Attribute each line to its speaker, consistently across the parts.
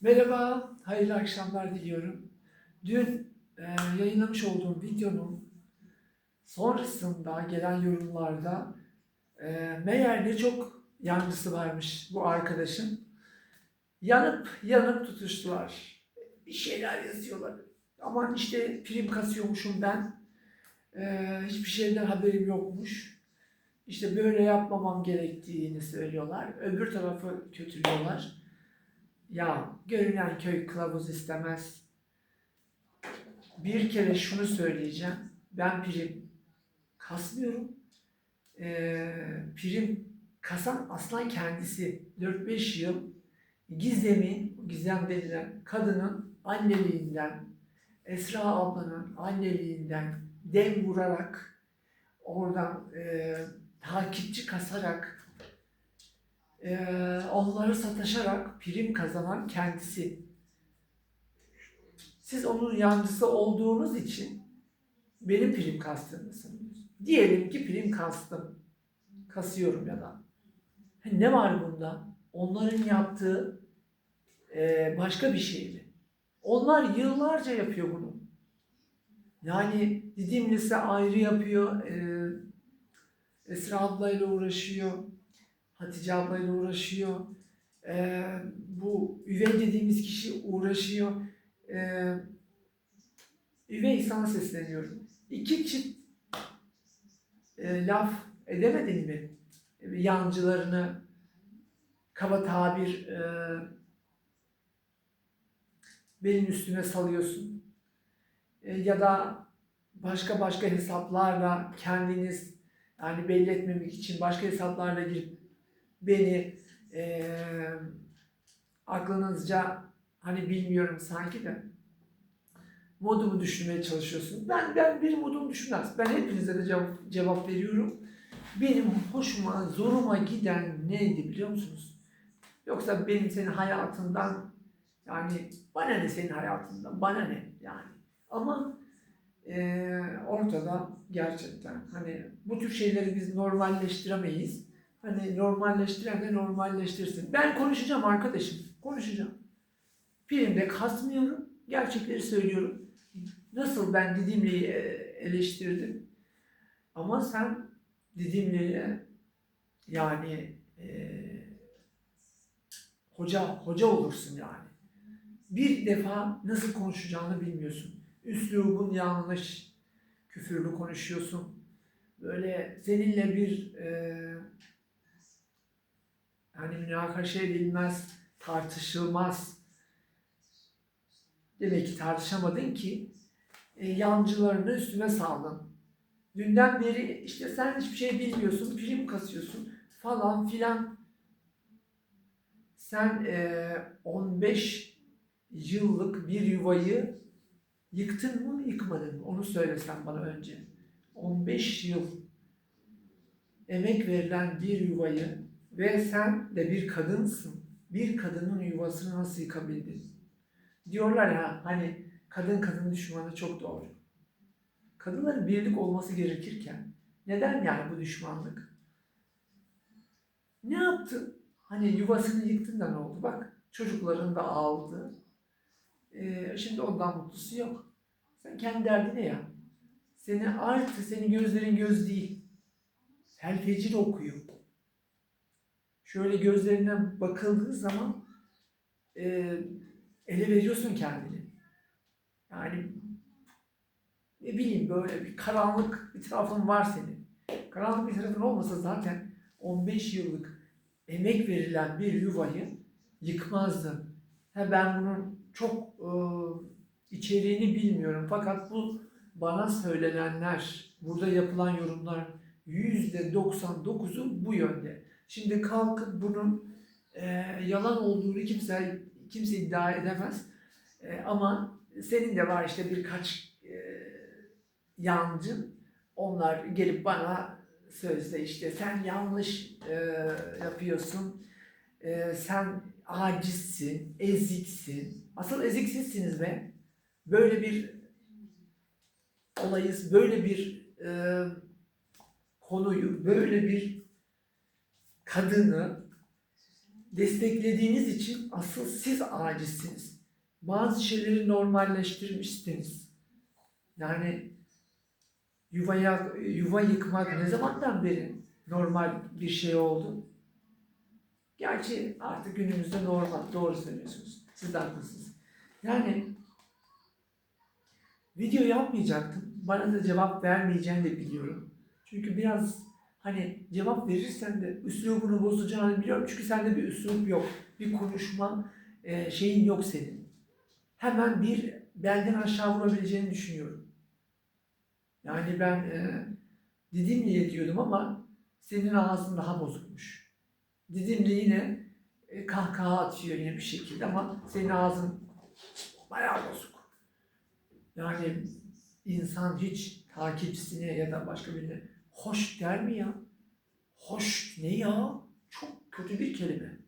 Speaker 1: Merhaba, hayırlı akşamlar diliyorum. Dün e, yayınlamış olduğum videonun sonrasında gelen yorumlarda e, meğer ne çok yancısı varmış bu arkadaşın. Yanıp yanıp tutuştular. Bir şeyler yazıyorlar. Aman işte prim kasıyormuşum ben. E, hiçbir şeyden haberim yokmuş. İşte böyle yapmamam gerektiğini söylüyorlar. Öbür tarafı kötülüyorlar. Ya görünen köy kılavuz istemez. Bir kere şunu söyleyeceğim. Ben prim kasmıyorum. Ee, prim kasan aslan kendisi 4-5 yıl Gizem'in, Gizem denilen kadının anneliğinden, Esra ablanın anneliğinden dem vurarak, oradan e, takipçi kasarak ee, onları sataşarak prim kazanan kendisi. Siz onun yancısı olduğunuz için benim prim kastığımı sanıyorsunuz. Diyelim ki prim kastım. Kasıyorum ya da. Ne var bunda? Onların yaptığı e, başka bir şey mi? Onlar yıllarca yapıyor bunu. Yani Didimlisi ayrı yapıyor. E, Esra ablayla uğraşıyor. Hatice ablayla uğraşıyor. Ee, bu üvey dediğimiz kişi uğraşıyor. Ee, üvey sana sesleniyorum. İki çift e, laf edemedin mi? E, Yancılarını kaba tabir e, benim üstüme salıyorsun. E, ya da başka başka hesaplarla kendiniz yani belli etmemek için başka hesaplarla girip beni eee aklınızca hani bilmiyorum sanki de modumu düşürmeye çalışıyorsun. Ben ben bir modumu düşürmez. Ben hepinize de cevap, cevap veriyorum. Benim hoşuma, zoruma giden neydi biliyor musunuz? Yoksa benim senin hayatından yani bana ne senin hayatından, bana ne yani. Ama eee, ortada gerçekten hani bu tür şeyleri biz normalleştiremeyiz. Hani normalleştiren de normalleştirsin. Ben konuşacağım arkadaşım. Konuşacağım. Filmde kasmıyorum. Gerçekleri söylüyorum. Nasıl ben Didimli'yi e, eleştirdim. Ama sen Didimli'ye yani e, hoca hoca olursun yani. Bir defa nasıl konuşacağını bilmiyorsun. Üslubun yanlış. Küfürlü konuşuyorsun. Böyle seninle bir e, yani münakaşa edilmez, tartışılmaz. Demek ki tartışamadın ki e, yancılarını üstüme saldın. Dünden beri işte sen hiçbir şey bilmiyorsun, prim kasıyorsun falan filan. Sen e, 15 yıllık bir yuvayı yıktın mı, yıkmadın mı? Onu söylesen bana önce. 15 yıl emek verilen bir yuvayı ve sen de bir kadınsın. Bir kadının yuvasını nasıl yıkabildin? Diyorlar ya hani kadın kadın düşmanı çok doğru. Kadınların birlik olması gerekirken neden yani bu düşmanlık? Ne yaptın? Hani yuvasını yıktın da ne oldu? Bak çocukların da aldı. Ee, şimdi ondan mutlusu yok. Sen kendi derdine ya. Seni artı senin gözlerin göz değil. Felfecir okuyor şöyle gözlerine bakıldığı zaman e, ele veriyorsun kendini. Yani ne bileyim böyle bir karanlık bir tarafın var senin. Karanlık bir tarafın olmasa zaten 15 yıllık emek verilen bir yuvayı yıkmazdın. Ha ben bunun çok e, içeriğini bilmiyorum fakat bu bana söylenenler, burada yapılan yorumlar %99'u bu yönde. Şimdi kalkıp bunun e, yalan olduğunu kimse kimse iddia edemez. E, ama senin de var işte birkaç e, yancın. Onlar gelip bana sözde işte sen yanlış e, yapıyorsun. E, sen acizsin, eziksin. Asıl eziksizsiniz be. Böyle bir olayız, böyle bir e, konuyu, böyle bir kadını desteklediğiniz için asıl siz acizsiniz. Bazı şeyleri normalleştirmişsiniz. Yani yuvaya, yuva yıkmak ne zamandan beri normal bir şey oldu? Gerçi artık günümüzde normal, doğru söylüyorsunuz. Siz de haklısınız. Yani video yapmayacaktım. Bana da cevap vermeyeceğini de biliyorum. Çünkü biraz hani cevap verirsen de üslubunu bozacağını biliyorum. Çünkü sende bir üslup yok. Bir konuşma e, şeyin yok senin. Hemen bir belden aşağı vurabileceğini düşünüyorum. Yani ben e, Didimli'ye diyordum ama senin ağzın daha bozukmuş. Didimli yine e, kahkaha atıyor yine bir şekilde ama senin ağzın bayağı bozuk. Yani insan hiç takipçisine ya da başka birine hoş der mi ya? Hoş ne ya? Çok kötü bir kelime.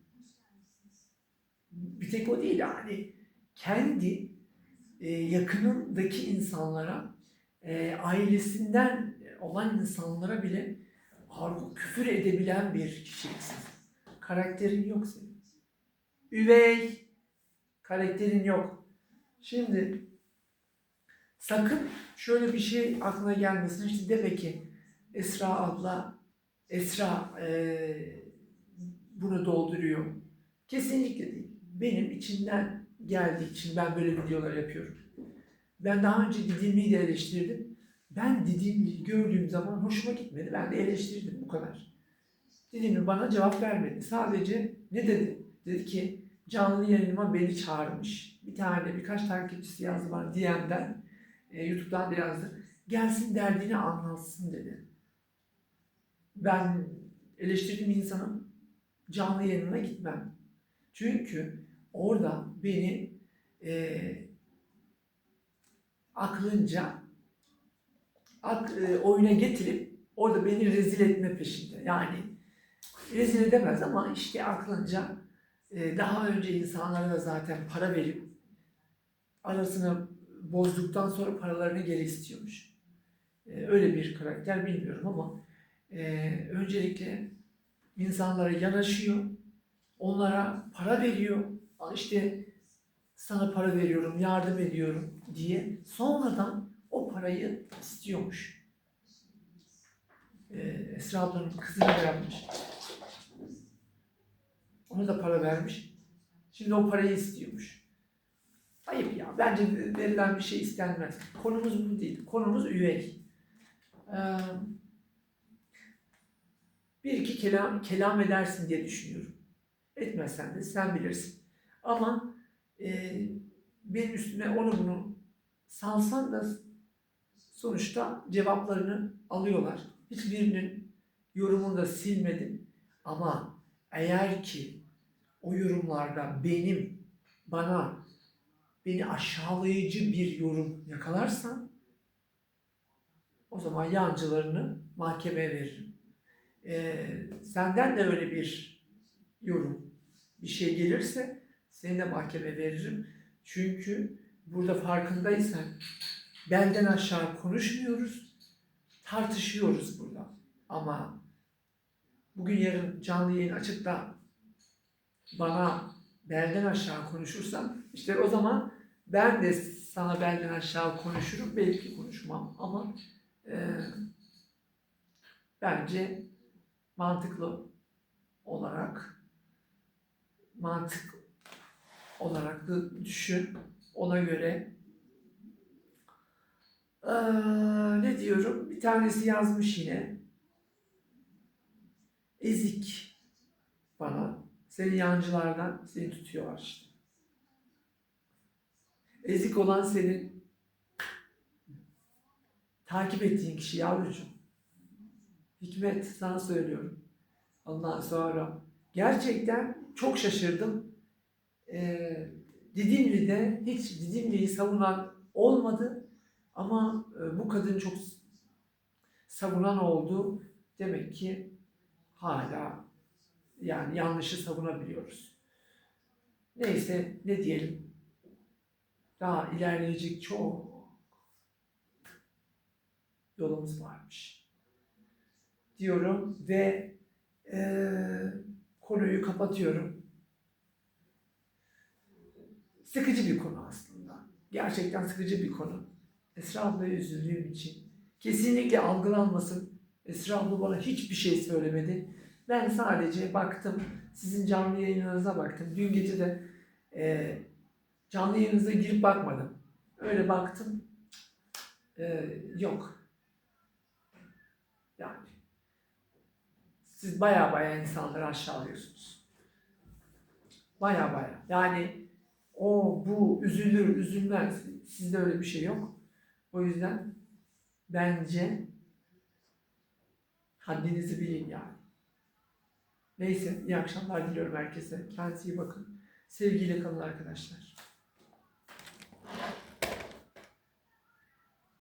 Speaker 1: Bir tek o değil yani. Kendi e, yakınındaki insanlara, e, ailesinden olan insanlara bile argo küfür edebilen bir kişiliksin. Karakterin yok senin. Üvey. Karakterin yok. Şimdi sakın şöyle bir şey aklına gelmesin. İşte demek ki Esra abla, Esra eee, bunu dolduruyor. Kesinlikle değil. Benim içinden geldiği için ben böyle videolar yapıyorum. Ben daha önce Didimli'yi de eleştirdim. Ben Didimli'yi gördüğüm zaman hoşuma gitmedi. Ben de eleştirdim bu kadar. Didimli bana cevap vermedi. Sadece ne dedi? Dedi ki canlı yayınıma beni çağırmış. Bir tane birkaç takipçisi yazdı bana DM'den. E, YouTube'dan da yazdı. Gelsin derdini anlatsın dedi. Ben eleştirdiğim insanın canlı yayınına gitmem. Çünkü orada beni e, aklınca ak, e, oyuna getirip orada beni rezil etme peşinde. Yani rezil edemez ama işte aklınca e, daha önce insanlara da zaten para verip arasını bozduktan sonra paralarını geri istiyormuş. E, öyle bir karakter bilmiyorum ama e, öncelikle insanlara yanaşıyor, onlara para veriyor. İşte sana para veriyorum, yardım ediyorum diye sonradan o parayı istiyormuş. E, Esra ablanın kızına da yapmış. Ona da para vermiş. Şimdi o parayı istiyormuş. Ayıp ya. Bence verilen bir şey istenmez. Konumuz bu değil. Konumuz üvey. Ee, bir iki kelam, kelam edersin diye düşünüyorum. Etmezsen de sen bilirsin. Ama e, benim üstüme onu bunu salsan da sonuçta cevaplarını alıyorlar. Hiçbirinin yorumunu da silmedim. Ama eğer ki o yorumlarda benim, bana, beni aşağılayıcı bir yorum yakalarsan o zaman yancılarını mahkemeye veririm. Ee, senden de öyle bir yorum, bir şey gelirse seni de mahkemeye veririm. Çünkü burada farkındaysan benden aşağı konuşmuyoruz, tartışıyoruz burada. Ama bugün yarın canlı yayın açıp da bana belden aşağı konuşursan işte o zaman ben de sana belden aşağı konuşurum. Belki konuşmam ama e, bence mantıklı olarak mantık olarak düşün. Ona göre Ee, ne diyorum? Bir tanesi yazmış yine. Ezik bana. Seni yancılardan seni tutuyorlar işte. Ezik olan senin takip ettiğin kişi yavrucuğum. Hikmet sana söylüyorum. Ondan sonra gerçekten çok şaşırdım. Ee, Didimli'de hiç Didimli'yi savunan olmadı. Ama e, bu kadın çok savunan oldu. Demek ki hala yani yanlışı savunabiliyoruz. Neyse ne diyelim. Daha ilerleyecek çok yolumuz varmış. Diyorum ve e, konuyu kapatıyorum. sıkıcı bir konu aslında. Gerçekten sıkıcı bir konu. Esra ablaya üzüldüğüm için. Kesinlikle algılanmasın. Esra abla bana hiçbir şey söylemedi. Ben sadece baktım, sizin canlı yayınlarınıza baktım. Dün gece de e, canlı yayınınıza girip bakmadım. Öyle baktım. E, yok. Yani siz baya baya insanları aşağılıyorsunuz. Baya baya. Yani o bu üzülür üzülmez. Sizde öyle bir şey yok. O yüzden bence haddinizi bilin yani. Neyse iyi akşamlar diliyorum herkese. Kendinize iyi bakın. Sevgiyle kalın arkadaşlar.